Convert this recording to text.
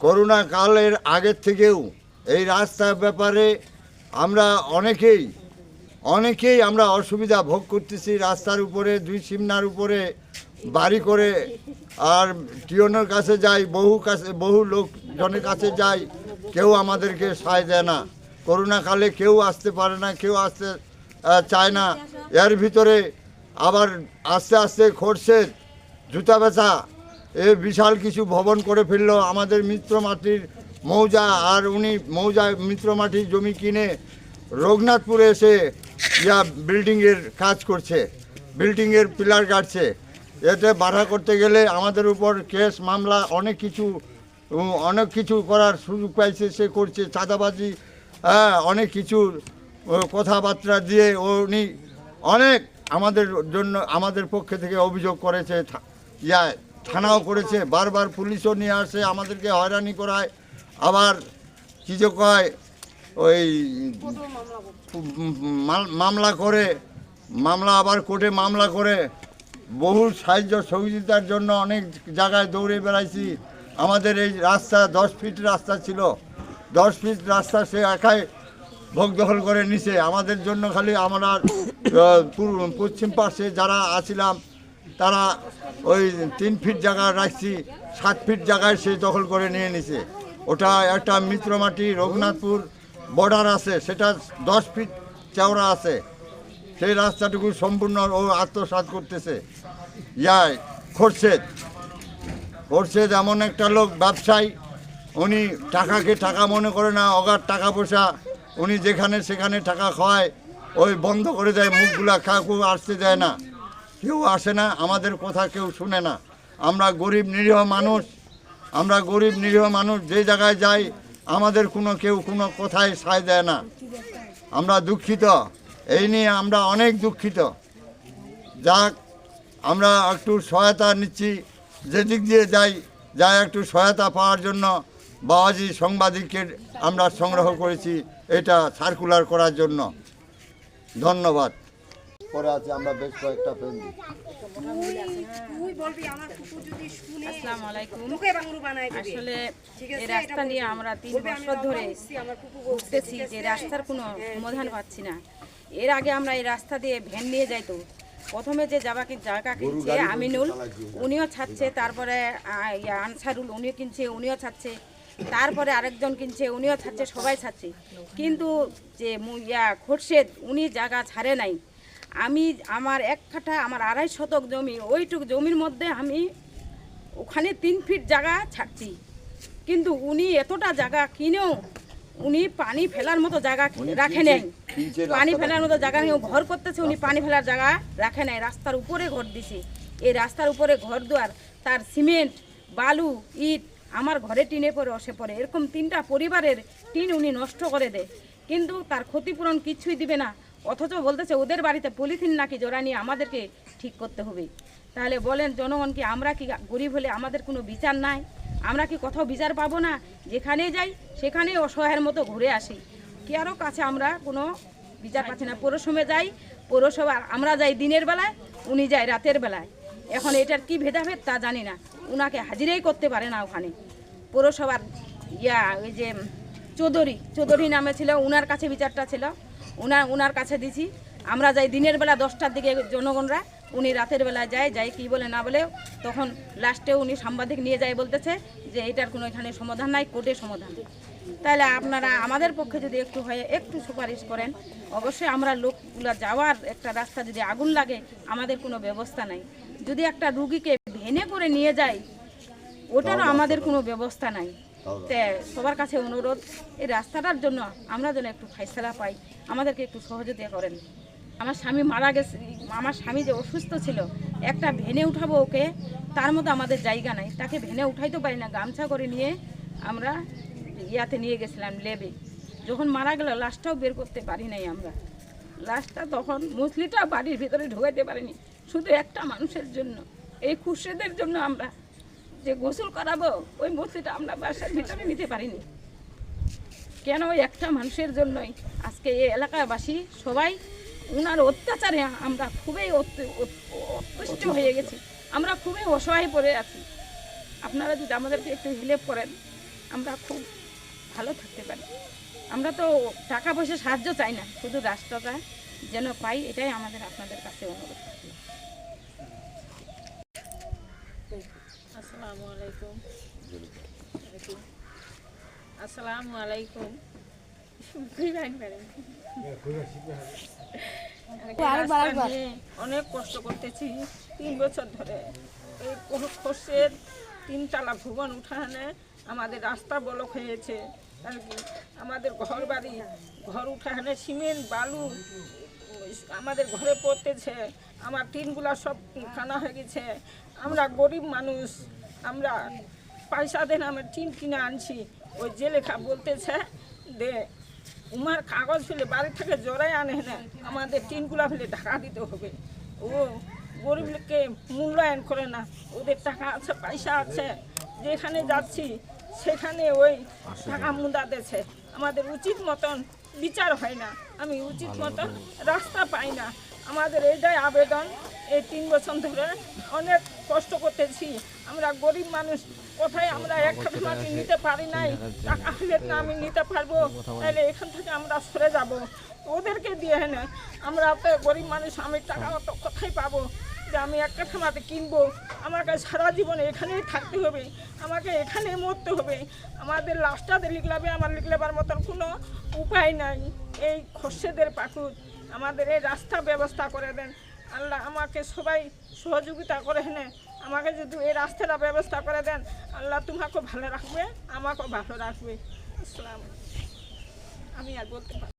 Corona কালের আগের থেকেও এই রাস্তার ব্যাপারে আমরা অনেকেই অনেকেই আমরা অসুবিধা ভোগ করতেছি রাস্তার উপরে, দুই সিমনার উপরে, বাড়ি করে। আর টিওনের কাছে যাই, বহু কাছে, বহু লোকজনের কাছে যাই, কেউ আমাদেরকে সায় দেয় না। করোনা কালে কেউ আসতে পারে না, কেউ আসতে চায় না। এর ভিতরে আবার আস্তে আস্তে খরচের জুতা বেচা এ বিশাল কিছু ভবন করে ফেলল। আমাদের মিত্র মাটির মৌজা আর উনি মৌজা মিত্র মাটির জমি কিনে রঘুনাথপুরে এসে ইয়া বিল্ডিংয়ের কাজ করছে বিল্ডিংয়ের পিলার গাড়ছে এতে বাধা করতে গেলে আমাদের উপর কেস, মামলা, অনেক কিছু অনেক কিছু করার সুযোগ পাইছে, সে করছে। চাঁদাবাজি হ্যাঁ অনেক কিছু কথাবার্তা দিয়ে উনি অনেক আমাদের জন্য, আমাদের পক্ষে থেকে অভিযোগ করেছে থা- ইয়া থানাও করেছে, বারবার পুলিশও নিয়ে আসে, আমাদেরকে হয়রানি করায়। আবার কী যে কয়, ওই মাল- মামলা করে, মামলা আবার কোর্টে মামলা করে। বহু সাহায্য সহযোগিতার জন্য অনেক জায়গায় দৌড়ে বেড়াইছি। আমাদের এই রাস্তা দশ ফিট রাস্তা ছিল। দশ ফিট রাস্তা সে একাই ভোগ দখল করে নিছে। আমাদের জন্য খালি আমরা পশ্চিম পাশে যারা আছিলাম তারা ওই তিন ফিট জায়গা রাখছি, সাত ফিট জায়গায় সে দখল করে নিয়ে নিছে। ওটা একটা মিত্রমাটি, রঘুনাথপুর বর্ডার আছে, সেটা দশ ফিট চওড়া আছে। সেই রাস্তাটুকু সম্পূর্ণ ও আত্মসাৎ করতেছে। ইয়াই খরচেদ খরচেদ এমন একটা লোক, ব্যবসায়ী। উনি টাকাকে টাকা মনে করে না, অগাধ টাকা পয়সা। উনি যেখানে সেখানে টাকা খাওয়ায়, ওই বন্ধ করে দেয়, মুখগুলা কাকু আসতে দেয় না। কেউ আসে না, আমাদের কথা কেউ শুনে না। আমরা গরিব নিরীহ মানুষ, আমরা গরিব নিরীহ মানুষ, যে জায়গায় যাই, আমাদের কোনো কেউ কোনো কথায় সায় দেয় না। আমরা দুঃখিত, এই নিয়ে আমরা অনেক দুঃখিত। যাক, আমরা একটু সহায়তা নিচ্ছি, যেদিক দিয়ে যাই যাই একটু সহায়তা পাওয়ার জন্য বাবাজি সাংবাদিকের আমরা সংগ্রহ করেছি, এটা সার্কুলার করার জন্য। ধন্যবাদ। পরে আছে আমরা বেশ কয়েকটা পেন দিই তুই বলবি আমার কুকুর যদি শুনে আসসালামু আলাইকুম। তোকে বাংলু বানাই দিবে। আসলে ঠিক এই রাস্তা নিয়ে আমরা তিন বছর ধরে যে রাস্তার কোনো সমাধান পাচ্ছি না। এর আগে আমরা এই রাস্তা দিয়ে ভ্যান নিয়ে যাইতো। প্রথমে যে জায়গা কিনছে আমিনুল উনিও ছাড়ছে তারপরে আনসারুল উনিও কিনছে উনিও ছাড়ছে তারপরে আরেকজন কিনছে উনিও ছাড়ছে সবাই ছাড়ছে। কিন্তু যে ইয়া খোরশেদ উনি জায়গা ছাড়ে নাই। আমি আমার এক কাঠা আমার আড়াই শতক জমি ওইটুক জমির মধ্যে আমি ওখানে তিন ফিট জায়গা ছাড়ছি। কিন্তু উনি এতটা জায়গা কিনেও উনি পানি ফেলার মতো জায়গা রাখে নাই। পানি ফেলার মতো জায়গা নেই ঘর করতেছে উনি পানি ফেলার জায়গা রাখে নাই রাস্তার উপরে ঘর দিছে। এই রাস্তার উপরে ঘর দুয়ার তার সিমেন্ট বালু ইট আমার ঘরে টিনে পরে অসে পড়ে। এরকম তিনটা পরিবারের টিন উনি নষ্ট করে দেয়। কিন্তু তার ক্ষতিপূরণ কিছুই দিবে না। অথচ বলতেছে, ওদের বাড়িতে পলিথিন নাকি জোড়া নিয়ে আমাদেরকে ঠিক করতে হবে? তাহলে বলেন, জনগণ কি, আমরা কি গরিব হলে আমাদের কোনো বিচার নাই? আমরা কি কোথাও বিচার পাবো না? যেখানে যাই সেখানে অসহায়ের মতো ঘুরে আসি। কি আরও কাছে আমরা কোনো বিচার পাচ্ছি না। পৌরসভায় যাই, পৌরসভা, আমরা যাই দিনের বেলায়, উনি যায় রাতের বেলায়। এখন এটার কি ভেদাভেদ তা জানি না। উনাকে হাজিরাই করতে পারে না ওখানে। পৌরসভার ইয়া, ওই যে, চৌধুরী চৌধুরী নামে ছিল, উনার কাছে বিচারটা ছিল। উনার উনার কাছে দিছি। আমরা যাই দিনের বেলা দশটার দিকে জনগণরা উনি রাতের বেলায় যায় যাই কি বলে না বলে তখন লাস্টে উনি সাংবাদিক নিয়ে যায় বলতেছে যে এটার কোনো এখানে সমাধান নাই কোর্টে সমাধান। তাহলে আপনারা আমাদের পক্ষে যদি একটু হয় একটু সুপারিশ করেন অবশ্যই আমরা লোকগুলো যাওয়ার একটা রাস্তা যদি আগুন লাগে আমাদের কোনো ব্যবস্থা নাই। যদি একটা রুগীকে ভেনে করে নিয়ে যায় ওটারও আমাদের কোনো ব্যবস্থা নাই। সবার কাছে অনুরোধ, এই রাস্তাটার জন্য আমরা যেন একটু ফাইসলা পাই, আমাদেরকে একটু সহযোগিতা করেন। আমার স্বামী মারা গেছে, আমার স্বামী যে অসুস্থ ছিল, একটা ভেনে উঠাবো ওকে, তার মতো আমাদের জায়গা নাই। তাকে ভেনে উঠাইতে পারি না, গামছা করে নিয়ে আমরা ইয়াতে নিয়ে গেছিলাম লেবে। যখন মারা গেল, লাশটাও বের করতে পারি নাই আমরা। লাশটা তখন মুসলিটা বাড়ির ভিতরে ঢোকাইতে পারিনি, শুধু একটা মানুষের জন্য। এই খুশিদের জন্য আমরা যে গোসল করাবো, ওই মূর্তিটা আমরা বাসার ভিতরে নিতে পারিনি। কেন ওই একটা মানুষের জন্যই? আজকে এই এলাকাবাসী সবাই, উনার অত্যাচারে আমরা খুবই অত্য- অত- অতুষ্ট হয়ে গেছি। আমরা খুবই অসহায় পড়ে আছি। আপনারা যদি আমাদেরকে একটু হেল্প করেন, আমরা খুব ভালো থাকতে পারি। আমরা তো টাকা পয়সা সাহায্য চাই না, শুধু রাস্তাটা যেন পাই, এটাই আমাদের আপনাদের কাছে অনুরোধ। আসসালামু আলাইকুম আসসালামু অনেক কষ্ট করতেছি। তিন বছর ধরে এই খোর্সের তিনতলা ভুবন উঠানে আমাদের রাস্তা ব্লক হয়েছে। আমাদের ঘর বাড়ি ঘর উঠানে সিমেন্ট বালু আমাদের ঘরে পড়তেছে। আমার টিনগুলা সব খানা হয়ে গেছে। আমরা গরিব মানুষ। আমরা পয়সা দেন আমি টিন কিনে আনছি। ওই যে লেখা বলতেছে দে উমার কাগজ ফেলে বাড়ি থেকে জোরাই আনে না আমাদের টিনগুলা ফেলে ঢাকা দিতে হবে। ও গরিব লোককে মূল্যায়ন করে না ওদের টাকা আছে পয়সা আছে যেখানে যাচ্ছি সেখানে ওই টাকা মুদা দিয়েছে আমাদের উচিত মতন বিচার হয় না আমি উচিত মতন রাস্তা পাই না। আমাদের এইটাই আবেদন এই তিন বছর ধরে অনেক কষ্ট করতেছি। আমরা গরিব মানুষ কোথায় আমরা এক কাঠা মাটি নিতে পারি নাই? টাকা হলে না আমি নিতে পারব। তাহলে এখান থেকে আমরা সরে যাব। ওদেরকে দিয়ে না আমরা তো গরিব মানুষ আমি টাকা অত কোথায় পাবো? যে আমি এক কাঠা মাটি কিনবো। আমাকে সারা জীবন এখানেই থাকতে হবে। আমাকে এখানেই মরতে হবে। আমাদের লাস্টাতে লিখলাবে আমার লিখলেবার মতন কোনো উপায় নাই। এই খর্ষেদের পাকুর আমাদের এই রাস্তা ব্যবস্থা করে দেন। আল্লাহ আমাকে সবাই সহযোগিতা করে হেনে, আমাকে যদি এই রাস্তাটা ব্যবস্থা করে দেন, আল্লাহ তোমাকে ভালো রাখবে, আমাকেও ভালো রাখবে। আসসালাম আমি আর বলতে পারি